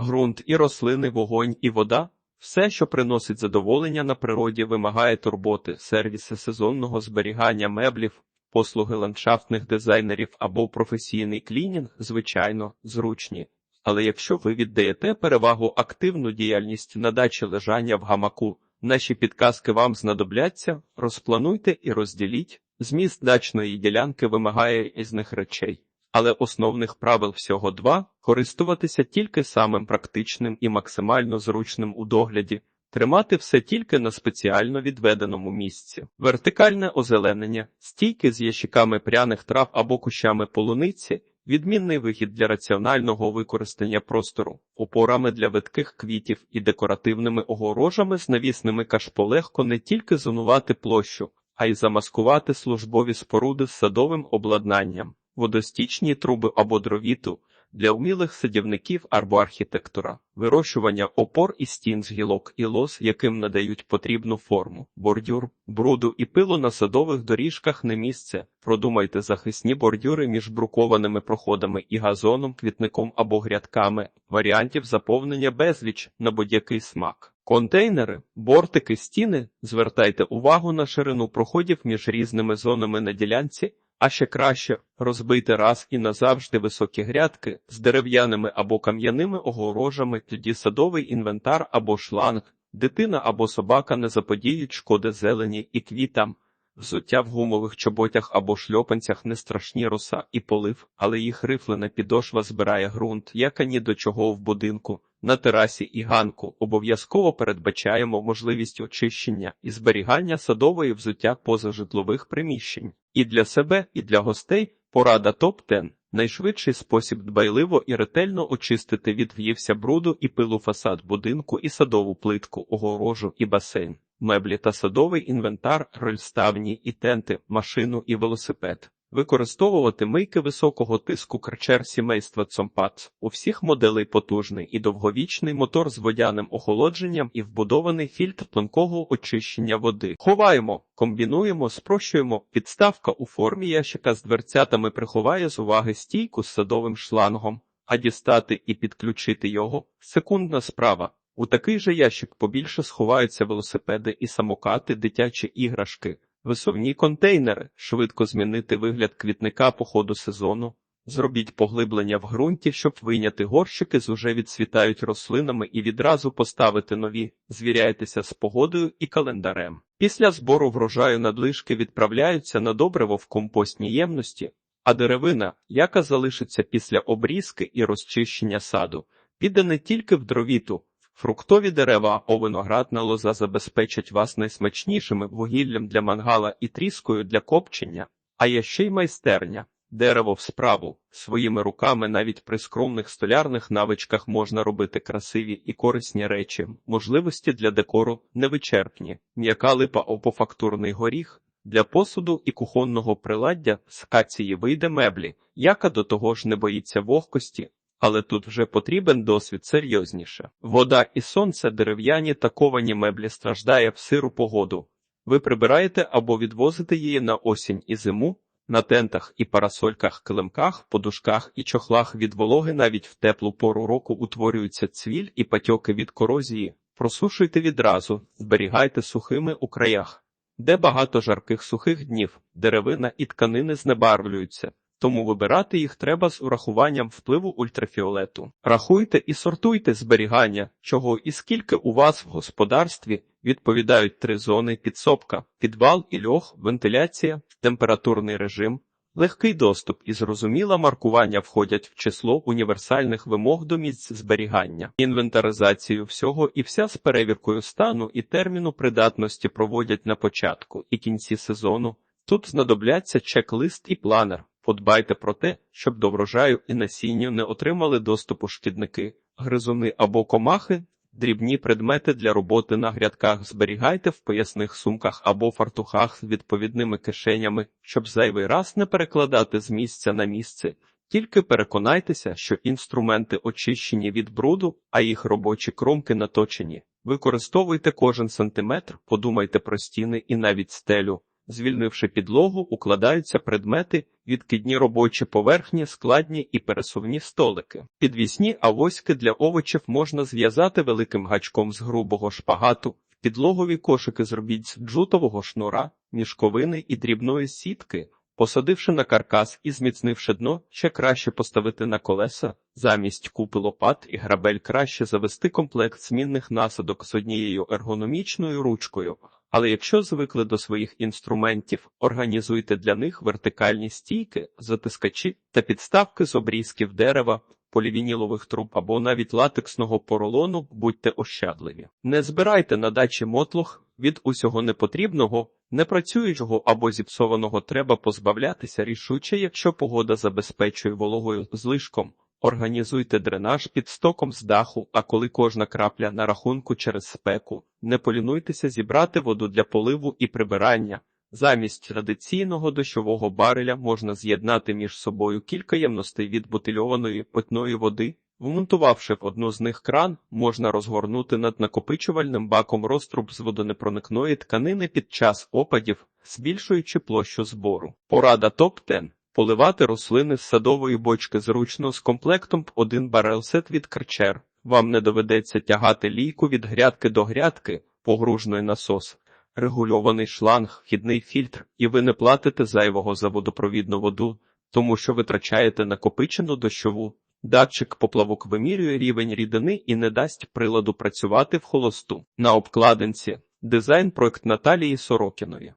ґрунт і рослини, вогонь і вода. Все, що приносить задоволення на природі, вимагає турботи, сервіси сезонного зберігання меблів, послуги ландшафтних дизайнерів або професійний клінінг, звичайно, зручні. Але якщо ви віддаєте перевагу активну діяльність на дачі лежання в гамаку, наші підказки вам знадобляться, розплануйте і розділіть. Зміст дачної ділянки вимагає із них речей. Але основних правил всього два користуватися тільки самим практичним і максимально зручним у догляді, тримати все тільки на спеціально відведеному місці, вертикальне озеленення, стійки з ящиками пряних трав або кущами полуниці, відмінний вихід для раціонального використання простору, опорами для видких квітів і декоративними огорожами з навісними кашпо легко не тільки зонувати площу, а й замаскувати службові споруди з садовим обладнанням водостічні труби або дровіту для вмілих садівників арбоархітектура, вирощування опор і стін з гілок і лоз, яким надають потрібну форму, бордюр, бруду і пилу на садових доріжках не місце. Продумайте захисні бордюри між брукованими проходами і газоном, квітником або грядками, варіантів заповнення безліч на будь-який смак. Контейнери, бортики, стіни. Звертайте увагу на ширину проходів між різними зонами на ділянці. А ще краще розбити раз і назавжди високі грядки з дерев'яними або кам'яними огорожами, тоді садовий інвентар або шланг, дитина або собака не заподіють шкоди зелені і квітам. Взуття в гумових чоботях або шльопанцях не страшні роса і полив, але їх рифлена підошва збирає ґрунт, як ані до чого в будинку. На терасі і ганку обов'язково передбачаємо можливість очищення і зберігання садової взуття позажитлових приміщень. І для себе, і для гостей порада топ-10. Найшвидший спосіб дбайливо і ретельно очистити від в'ївся бруду і пилу фасад будинку і садову плитку, огорожу і басейн, меблі та садовий інвентар, рольставні і тенти, машину і велосипед. Використовувати мийки високого тиску крчер сімейства Цомпац. У всіх моделей потужний і довговічний мотор з водяним охолодженням і вбудований фільтр тонкого очищення води. Ховаємо, комбінуємо, спрощуємо. Підставка у формі ящика з дверцятами приховає з уваги стійку з садовим шлангом, а дістати і підключити його секундна справа. У такий же ящик побільше сховаються велосипеди і самокати, дитячі іграшки. Висувні контейнери, швидко змінити вигляд квітника по ходу сезону, зробіть поглиблення в ґрунті, щоб вийняти горщики з уже відцвітають рослинами і відразу поставити нові, звіряйтеся з погодою і календарем. Після збору врожаю надлишки відправляються на добриво в компостній ємності, а деревина, яка залишиться після обрізки і розчищення саду, піде не тільки в дровіту, Фруктові дерева, а виноградна лоза забезпечать вас найсмачнішими вугіллям для мангала і тріскою для копчення, а є ще й майстерня. Дерево в справу своїми руками навіть при скромних столярних навичках можна робити красиві і корисні речі, можливості для декору невичерпні, м'яка липа опофактурний горіх. Для посуду і кухонного приладдя з кації вийде меблі, яка до того ж не боїться вогкості, але тут вже потрібен досвід серйозніше. Вода і сонце, дерев'яні та ковані меблі страждає в сиру погоду. Ви прибираєте або відвозите її на осінь і зиму, на тентах і парасольках, килимках, подушках і чохлах від вологи навіть в теплу пору року утворюються цвіль і патьоки від корозії. Просушуйте відразу, зберігайте сухими у краях, де багато жарких сухих днів, деревина і тканини знебарвлюються тому вибирати їх треба з урахуванням впливу ультрафіолету. Рахуйте і сортуйте зберігання, чого і скільки у вас в господарстві відповідають три зони підсобка, підвал і льох, вентиляція, температурний режим. Легкий доступ і зрозуміле маркування входять в число універсальних вимог до місць зберігання, інвентаризацію всього і вся з перевіркою стану і терміну придатності проводять на початку і кінці сезону. Тут знадобляться чек-лист і планер. Подбайте про те, щоб до врожаю і насінню не отримали доступу шкідники, гризуни або комахи, дрібні предмети для роботи на грядках зберігайте в поясних сумках або фартухах з відповідними кишенями, щоб зайвий раз не перекладати з місця на місце. Тільки переконайтеся, що інструменти очищені від бруду, а їх робочі кромки наточені. Використовуйте кожен сантиметр, подумайте про стіни і навіть стелю. Звільнивши підлогу, укладаються предмети, відкидні робочі поверхні, складні і пересувні столики. Підвісні авоськи для овочів можна зв'язати великим гачком з грубого шпагату. Підлогові кошики зробіть з джутового шнура, мішковини і дрібної сітки. Посадивши на каркас і зміцнивши дно, ще краще поставити на колеса. Замість купи лопат і грабель краще завести комплект змінних насадок з однією ергономічною ручкою. Але якщо звикли до своїх інструментів, організуйте для них вертикальні стійки, затискачі та підставки з обрізків дерева, полівінілових труб або навіть латексного поролону, будьте ощадливі. Не збирайте на дачі мотлох, від усього непотрібного, непрацюючого або зіпсованого треба позбавлятися рішуче, якщо погода забезпечує вологою злишком. Організуйте дренаж під стоком з даху, а коли кожна крапля на рахунку через спеку, не полінуйтеся зібрати воду для поливу і прибирання. Замість традиційного дощового бареля можна з'єднати між собою кілька ємностей від бутильованої питної води. Вмонтувавши в одну з них кран, можна розгорнути над накопичувальним баком розтруб з водонепроникної тканини під час опадів, збільшуючи площу збору. Порада топ-10. Поливати рослини з садової бочки зручно з комплектом один барелсет від Карчер. Вам не доведеться тягати лійку від грядки до грядки, погружний насос, регульований шланг, вхідний фільтр, і ви не платите зайвого за водопровідну воду, тому що витрачаєте накопичену дощову. Датчик поплавок вимірює рівень рідини і не дасть приладу працювати в холосту. На обкладинці дизайн проект Наталії Сорокіної.